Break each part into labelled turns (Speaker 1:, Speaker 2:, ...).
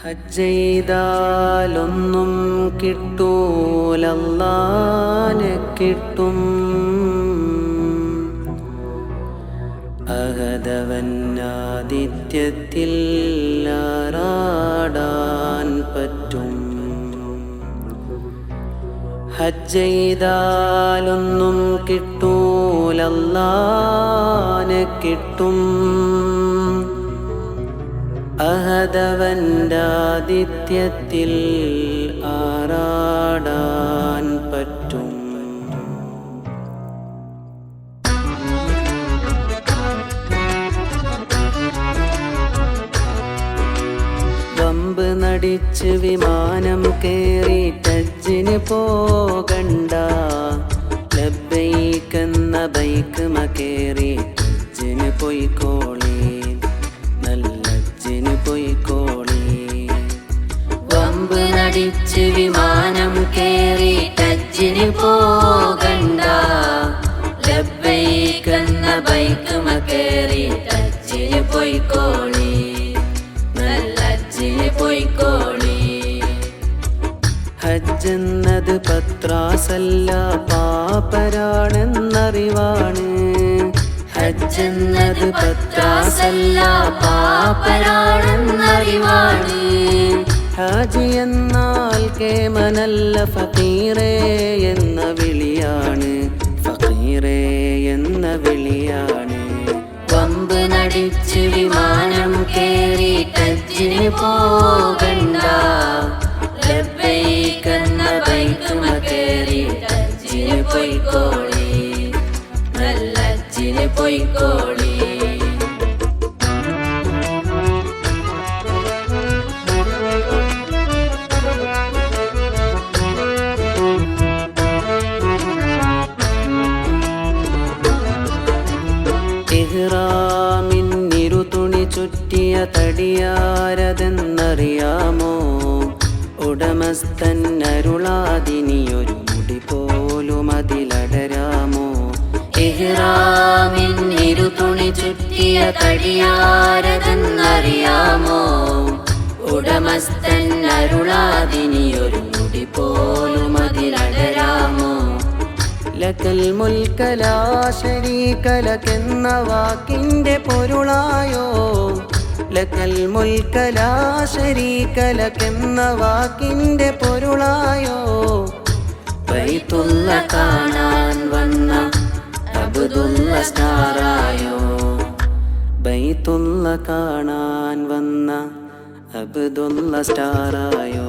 Speaker 1: ഹജ്ജെയ്താലൊന്നും കിട്ടൂലല്ലാനെ കിട്ടും. അഹദവന്നാദിത്യത്തിൽ ആറാടാൻ പറ്റും. ഹജ്ജെയ്താലൊന്നും കിട്ടൂലല്ലാനെ കിട്ടും. അഹദവന്റാദിത്യത്തിൽ ആറാടാൻ പറ്റും? വമ്പ് വിമാനം കേറി ടച്ചിന് പോകണ്ട. ലബൈക്കെന്ന ബൈക്ക് മകേറി
Speaker 2: ടച്ചിന് പോയിക്കോളി.
Speaker 1: ഹജ്ജെന്നത് പത്രാസല്ല പാപ്പരാണെന്നറിവാണ്.
Speaker 2: ഹജ്ജെന്നത് പത്രാസല്ല പാപ്പരാണെന്നറിവാണ്.
Speaker 1: ഹാജി എന്നാൽ കേമനല്ല ഫക്കീറേ എന്ന വിളിയാണ്. ഫക്കീറേ എന്ന വിളിയാണ്.
Speaker 2: പമ്പ് നടിച്ച് വിമാനം കേറി ടച്ചിന് പോകണ്ട. പോയിക്കോളി.
Speaker 1: തുണി ചുറ്റിയ തടിയാരതെന്നറിയാമോ? ഉടമസ്ഥൻ അരുളാതിനിയൊരു മുടി പോലും അതിലടരാമോ
Speaker 2: ഇഹ്റാമിൻ ഇരു തുണി ചുറ്റിയ തടിയാരതെന്നറിയാമോ ഉടമസ്ഥൻ അരുളാതിനിയൊരു മുടി പോലും അതിലടരാമോ?
Speaker 1: ലക്കൽ മുൽക്കലാ ശരീകലക്കെന്ന വാക്കിന്റെ പൊരുളായോ? ലക്കൽ മുൽക്കലാ ശരീകലക്കെന്ന വാക്കിന്റെ പൊരുളായോ?
Speaker 2: ബൈത്തുള്ള കാണാൻ വന്ന അബ്ദുള്ള സ്റ്റാറായോ?
Speaker 1: ബൈത്തുള്ള കാണാൻ വന്ന അബ്ദുള്ള സ്റ്റാറായോ?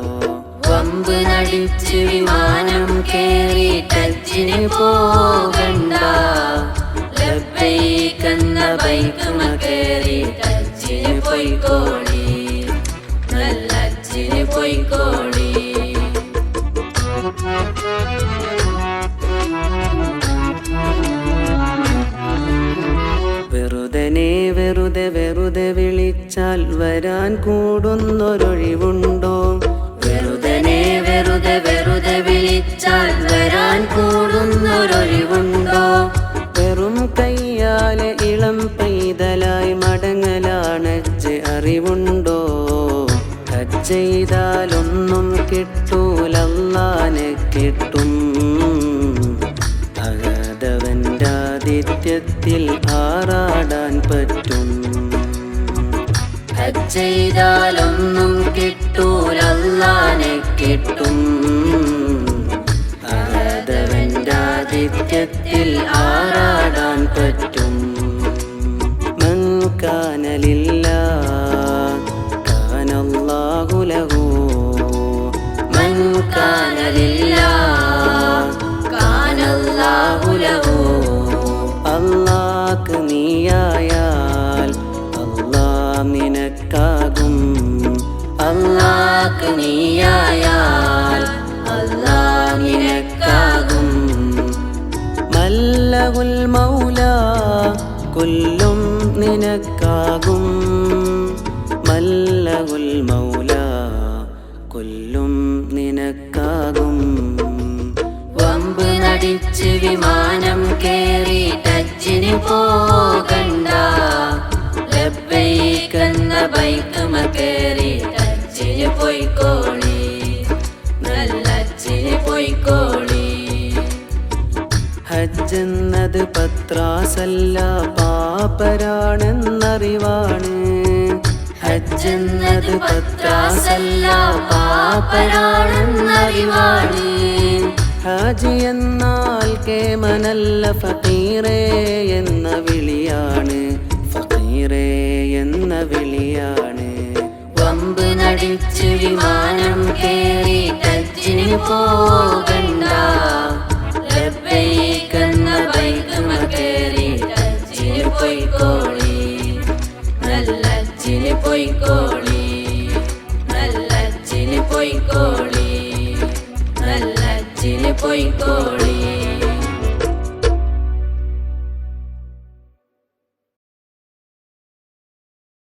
Speaker 2: വമ്പ് നടിച്ച് വിമാനം കേറി ടച്ചിന് പോകണ്ട. ലബ്ബൈക്കെന്ന ബൈക്കുമ കേറി ടച്ചിന് പോയിക്കോളി. നല്ലച്ചിന് പോയിക്കോളി.
Speaker 1: വെറുതെ വിളിച്ചാൽ വരാൻ കൂടുന്നൊരൊഴിവുണ്ടോ?
Speaker 2: വെറുതെ വെറുതെ വെറുതെ വിളിച്ചാൽ വരാൻ കൂടുന്നൊരൊഴിവുണ്ടോ?
Speaker 1: വെറും കയ്യാലെ ഇളം പെയ്തലായി മടങ്ങലാണ് അറിവുണ്ടോ? ചെയ്താലൊന്നും കിട്ടൂലല്ലാനെ കിട്ടും. അഗാധവന്റെ ആദിത്യത്തിൽ
Speaker 2: ചെയ്താലൊന്നും കിട്ടൂലല്ലാനെ കിട്ടും.
Speaker 1: അഗാധവന്റെ ആദിത്യത്തിൽ ആറാടാൻ പറ്റും? മൻകാനലില്ല കാനല്ലാഹുലഹോ. മൻകാനലില്ല ലഹു
Speaker 2: മൻ കാന ലില്ലാഹ് കാനല്ലാഹു ലഹു
Speaker 1: അല്ലാക്ക് നീയായാൽ
Speaker 2: നീയായാൽ അല്ലാഹ് നിനക്കാകും.
Speaker 1: മല്ലകുൽ മൗല കൊല്ലും നിനക്കാകും. കൊല്ലും
Speaker 2: വമ്പ് നടിച്ച് വിമാനം കേറി ടച്ചിന് പോകണ്ട. ലബ്ബൈക്കെന്ന ബൈക്ക് കേറി
Speaker 3: ഹജ്ജെന്നത് പാപരാണെന്നറിവാണ്.
Speaker 1: ഹജ്ജെന്നത് പത്രാസല്ല പാപ്പരാണെന്നറിവാണ്
Speaker 3: ഹാജി എന്നാൽ കേമനല്ല ഫക്കീറേ എന്ന വിളിയാണ്. ഫക്കീറേ എന്ന വിളിയാണ്.
Speaker 1: വമ്പ് നടിച്ചു വിമാനം കേറി ടച്ചിന് പോകണ്ട. പോയിക്കോളി. നല്ല പോയിക്കോളി.